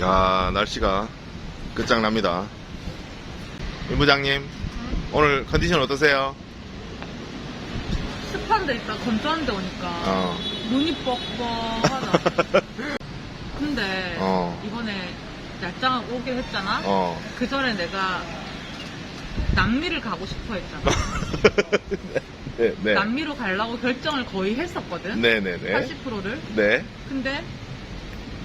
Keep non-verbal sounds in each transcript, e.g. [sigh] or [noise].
야 날씨가 끝장납니다. 임 부장님 오늘 컨디션 어떠세요? 습한데 있다 건조한데 오니까 어. 눈이 뻑뻑하다. [laughs] 근데 어. 이번에 날짱 오게 했잖아. 어. 그 전에 내가 남미를 가고 싶어 했잖아. [laughs] 네, 네. 남미로 가려고 결정을 거의 했었거든. 네네네. 80%를. 네. 근데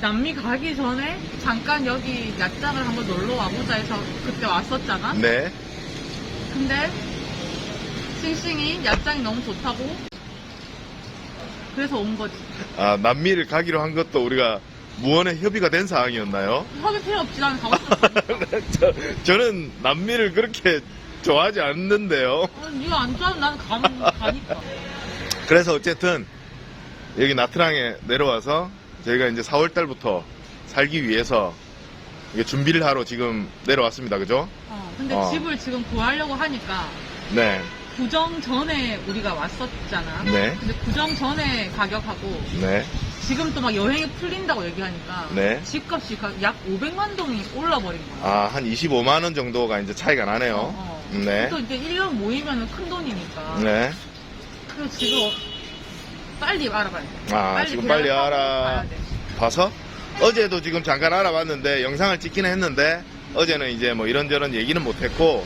남미 가기 전에 잠깐 여기 야장을 한번 놀러 와보자 해서 그때 왔었잖아. 네. 근데 싱싱이 야장이 너무 좋다고 그래서 온 거지. 아, 남미를 가기로 한 것도 우리가 무언의 협의가 된 사항이었나요? 협의 필요 없지 나는 가고 싶어. [laughs] 저, 저는 남미를 그렇게 좋아하지 않는데요. 어, 네가 안 좋아하면 나는 가면 가니까. 그래서 어쨌든 여기 나트랑에 내려와서 저희가 이제 4월 달부터 살기 위해서 이게 준비를 하러 지금 내려왔습니다. 그죠? 어, 근데 어. 집을 지금 구하려고 하니까 네. 구정 전에 우리가 왔었잖아. 네. 근데 구정 전에 가격하고 네. 지금 또 막 여행이 풀린다고 얘기하니까 네. 집값이 가- 약 500만 동이 올라버린 거야. 아, 한 25만 원 정도가 이제 차이가 나네요. 어, 어. 네. 또 이제 1년 모이면 큰 돈이니까. 네. 그래서 지금 빨리 알아봐야 돼. 아, 지금 빨리 알아. 돼. 봐서 어제도 지금 잠깐 알아봤는데 영상을 찍기는 했는데 어제는 이제 뭐 이런저런 얘기는 못했고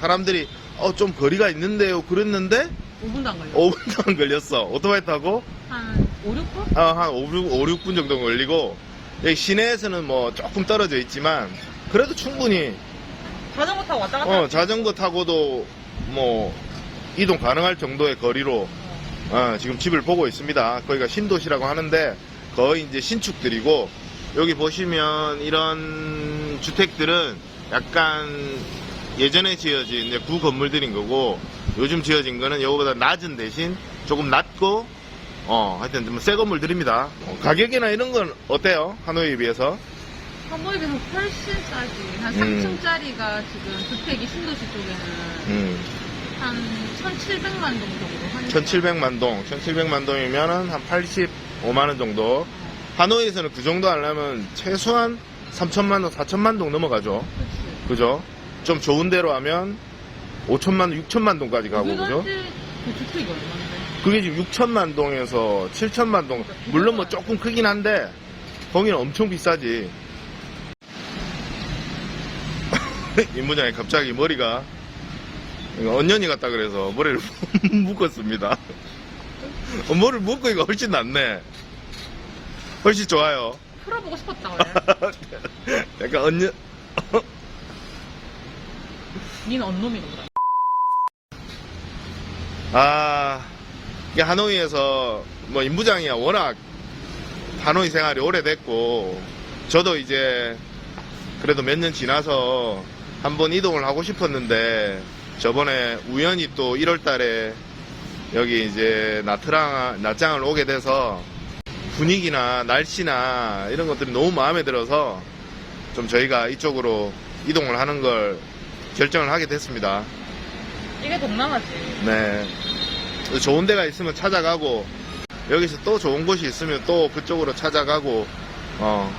사람들이 어 좀 거리가 있는데요 그랬는데 5분도 안 걸려. 5분도 안 걸렸어 오토바이 타고 한 5, 6분? 어, 한 5, 6, 분 정도 걸리고 여기 시내에서는 뭐 조금 떨어져 있지만 그래도 충분히 자전거 타고 왔다 갔다. 어, 자전거 타고도 뭐 이동 가능할 정도의 거리로 어, 지금 집을 보고 있습니다. 거기가 신도시라고 하는데 거의 이제 신축들이고 여기 보시면 이런 주택들은 약간 예전에 지어진 이제 구 건물들인 거고 요즘 지어진 거는 이거보다 낮은 대신 조금 낮고 어 하여튼 좀 새 건물들입니다. 어, 가격이나 이런 건 어때요? 하노이에 비해서? 한모에 비해서 훨씬 싸지. 한 음. 3층짜리가 지금 주택이 신도시 쪽에는 음. 한 1,700만 동 정도 하니까. 1700만 동, 1700만 동이면은 한 85만 원 정도. 하노이에서는 그 정도 하려면 최소한 3천만 동, 4천만 동 넘어가죠. 그치. 그죠? 좀 좋은 데로 하면 5천만 동, 6천만 동까지 가고, 그죠? 그 주택이 얼마인데? 그게 지금 6천만 동에서 7천만 동. 물론 뭐 조금 크긴 한데, 거기는 엄청 비싸지. [laughs] 임부장이 갑자기 머리가 이거 언년이 같다 그래서 머리를 [laughs] 묶었습니다. 어, 머리를 묶으니까 훨씬 낫네. 훨씬 좋아요. 풀어보고 싶었다 그래. [laughs] 약간 언년, 니는 언놈이구나. 아, 이게 하노이에서 뭐 임부장이야 워낙 하노이 생활이 오래됐고 저도 이제 그래도 몇 년 지나서 한번 이동을 하고 싶었는데 저번에 우연히 또 1월 달에 여기 이제 나트랑, 낮장을 오게 돼서 분위기나 날씨나 이런 것들이 너무 마음에 들어서 좀 저희가 이쪽으로 이동을 하는 걸 결정을 하게 됐습니다. 이게 동남아지. 네. 좋은 데가 있으면 찾아가고, 여기서 또 좋은 곳이 있으면 또 그쪽으로 찾아가고, 어,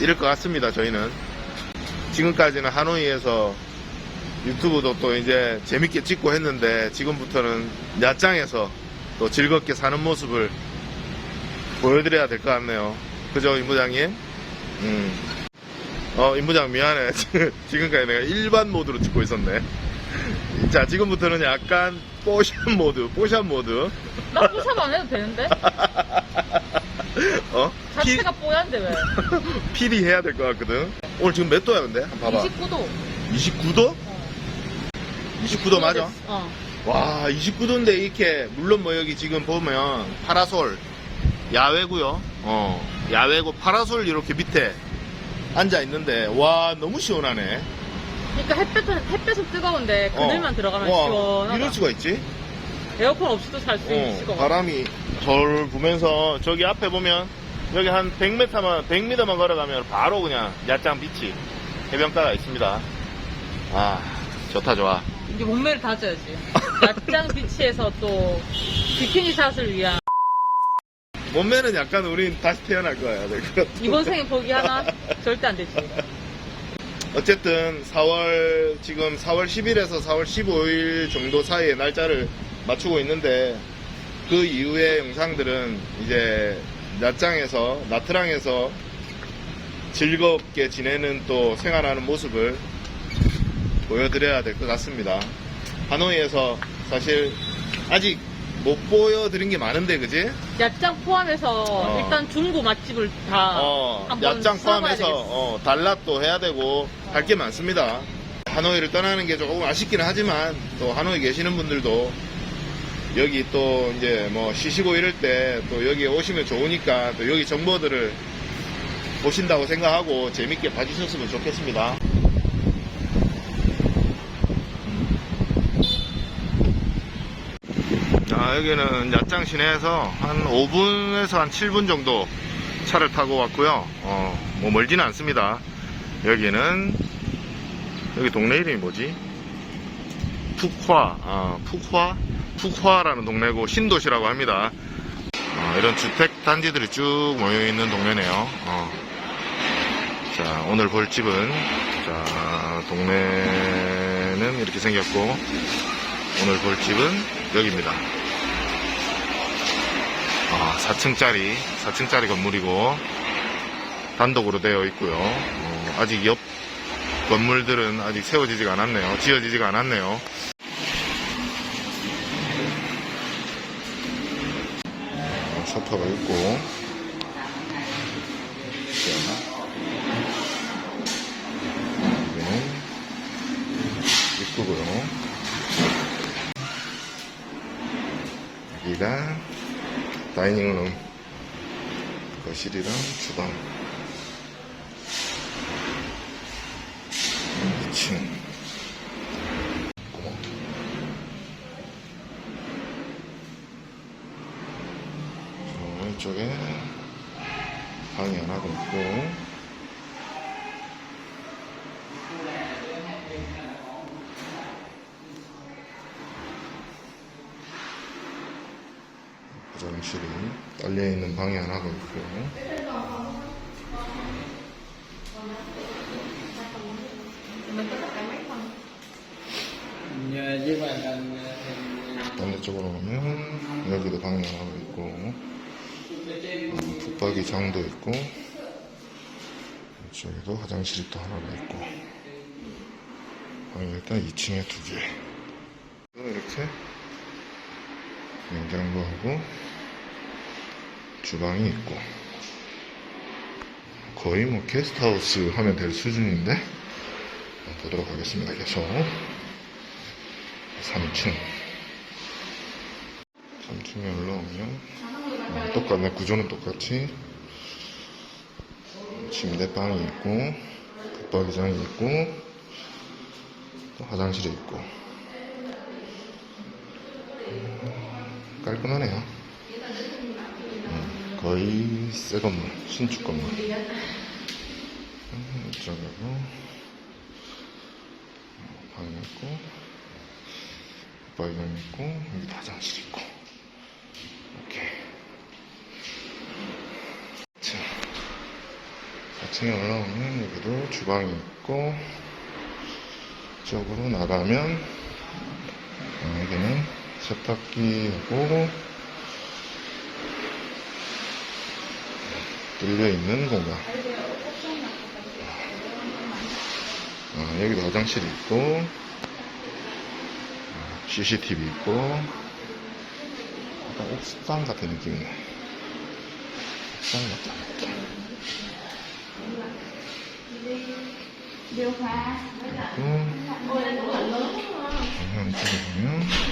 이럴 것 같습니다, 저희는. 지금까지는 하노이에서 유튜브도 또 이제 재밌게 찍고 했는데, 지금부터는 야장에서 또 즐겁게 사는 모습을 보여드려야 될 것 같네요. 그죠, 임부장님? 음. 어, 임부장 미안해. [laughs] 지금까지 내가 일반 모드로 찍고 있었네. [laughs] 자, 지금부터는 약간 뽀샵 모드, 뽀샵 모드. 나 포샵 안 해도 되는데? [laughs] 어? 피, 자체가 뽀얀데 왜? 필이 해야 될 것 같거든. 오늘 지금 몇 도야, 근데? 한번 봐봐. 29도. 29도? 29도 맞아? 어. 와, 29도인데 이렇게, 물론 뭐 여기 지금 보면 파라솔, 야외고요 어, 야외고 파라솔 이렇게 밑에 앉아 있는데, 와, 너무 시원하네. 그러니까 햇볕은 햇볕은 뜨거운데 그늘만 어. 들어가면 와, 시원하다. 이럴 수가 있지? 에어컨 없이도 살수 있을 어, 것 같아. 바람이 절 부면서 저기 앞에 보면 여기 한 100m만 100m만 걸어가면 바로 그냥 야짱 비치 해변가가 있습니다. 아 좋다 좋아. 이제 몸매를 다져야지. [laughs] 낮장 비치에서 또 비키니 샷을 위한 몸매는 약간 우린 다시 태어날 거야. 될 것 같아. 이번 생에 포기하나? 절대 안 되지. 어쨌든 4월 지금 4월 10일에서 4월 15일 정도 사이에 날짜를 맞추고 있는데 그 이후의 영상들은 이제 낮장에서 나트랑에서 즐겁게 지내는 또 생활하는 모습을 보여드려야 될 것 같습니다. 하노이에서 사실 아직 못 보여드린 게 많은데 그지? 야장 포함해서 어. 일단 중구 맛집을 다 어, 한번 써봐야 포함해서 되겠어. 어, 단랍도 해야 되고 할 게 많습니다. 하노이를 떠나는 게 조금 아쉽기는 하지만 또 하노이 계시는 분들도 여기 또 이제 뭐 쉬시고 이럴 때 또 여기 오시면 좋으니까 또 여기 정보들을 보신다고 생각하고 재밌게 봐주셨으면 좋겠습니다. 자, 여기는 야짱 시내에서 한 5분에서 한 7분 정도 차를 타고 왔고요. 어, 뭐 멀지는 않습니다. 여기는 여기 동네 이름이 뭐지? 푸화, 아, 푸화, 푸화라는 동네고 신도시라고 합니다. 어, 이런 주택 단지들이 쭉 모여 있는 동네네요. 어. 자, 오늘 볼 집은 자, 동네는 이렇게 생겼고 오늘 볼 집은 여기입니다. 아, 4층짜리, 4층짜리 건물이고, 단독으로 되어 있고요. 어, 아직 옆 건물들은 아직 세워지지가 않았네요. 지어지지가 않았네요. 어, 셔터가 있고, 여기는 입구고요. 여기가 다이닝룸 거실이랑 주방. 2층. 저 왼쪽에 방이 하나가 있고 화장실이 딸려있는 방이 하나가 있고 nhờ với bà cần 반대쪽으로 가면 여기도 방이 하나가 있고 어, 붙박이 장도 있고 이쪽에도 화장실이 또 하나가 있고. 방이 일단 2층에 두개. 이렇게 냉장고 하고 주방이 있고 거의 뭐 게스트하우스 하면 될 수준인데 보도록 하겠습니다. 계속. 3층. 3층에 올라오면 어, 똑같네. 구조는 똑같이. 침대방이 있고 붙박이장이 있고 또 화장실이 있고. 음, 깔끔하네요. 음, 거의 새 건물 신축 건물. 음, 이쪽으로. 어, 방이 있고 붙박이장 있고 여기도 화장실 있고. 이렇게. 자, 4층에 올라오면 여기도 주방이 있고, 이쪽으로 나가면, 어, 여기는 세탁기하고, 뚫려있는 공간. 어, 여기도 화장실이 있고, 어, CCTV 있고, 약간 옥상 같은 느낌이네. 옥상 같다. 그리고, 한쪽에 보면,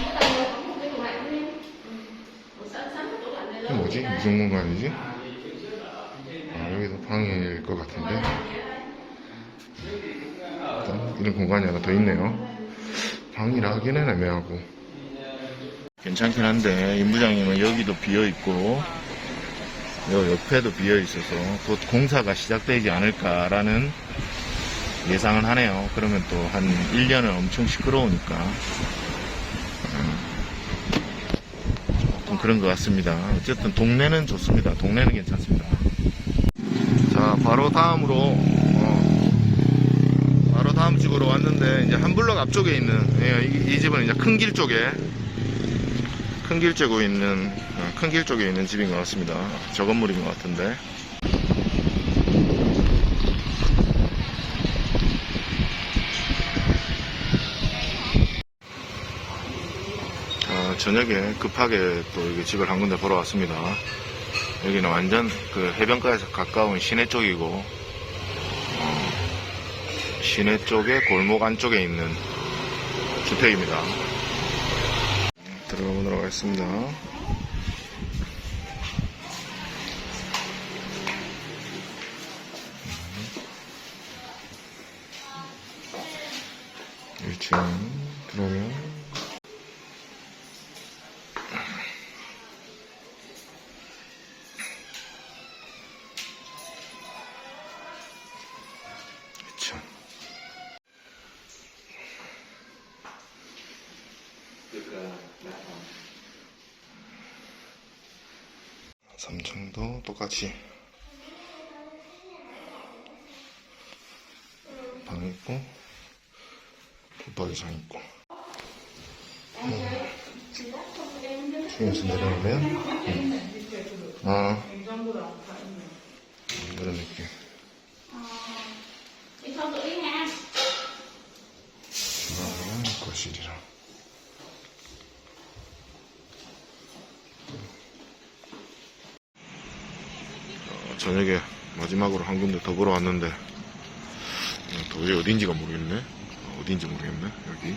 이게 뭐지? 무슨 공간이지? 방일 것 같은데. 일단 이런 공간이 하나 더 있네요. 방이라 하기는 애매하고. 괜찮긴 한데, 임부장님은 여기도 비어있고, 요 옆에도 비어있어서 곧 공사가 시작되지 않을까라는 예상을 하네요. 그러면 또 한 1년은 엄청 시끄러우니까. 음, 조금 그런 것 같습니다. 어쨌든 동네는 좋습니다. 동네는 괜찮습니다. 자, 바로 다음으로, 어, 바로 다음 집으로 왔는데, 이제 한 블럭 앞쪽에 있는, 예, 이, 이 집은 이제 큰 길 쪽에, 큰 길 쪽에 있는, 큰길 쪽에 있는 집인 것 같습니다. 저 건물인 것 같은데. 자, 저녁에 급하게 또 집을 한 군데 보러 왔습니다. 여기는 완전 그 해변가에서 가까운 시내 쪽이고, 어, 시내 쪽에 골목 안쪽에 있는 주택입니다. 들어가 보도록 하겠습니다. 3층도 똑같이 방 있고 붙박이장 있고 음. 중에서 내려오면 음. 아 마지막으로 한 군데 더 보러 왔는데 어, 도저히 어딘지가 모르겠네. 어, 어딘지 모르겠네 여기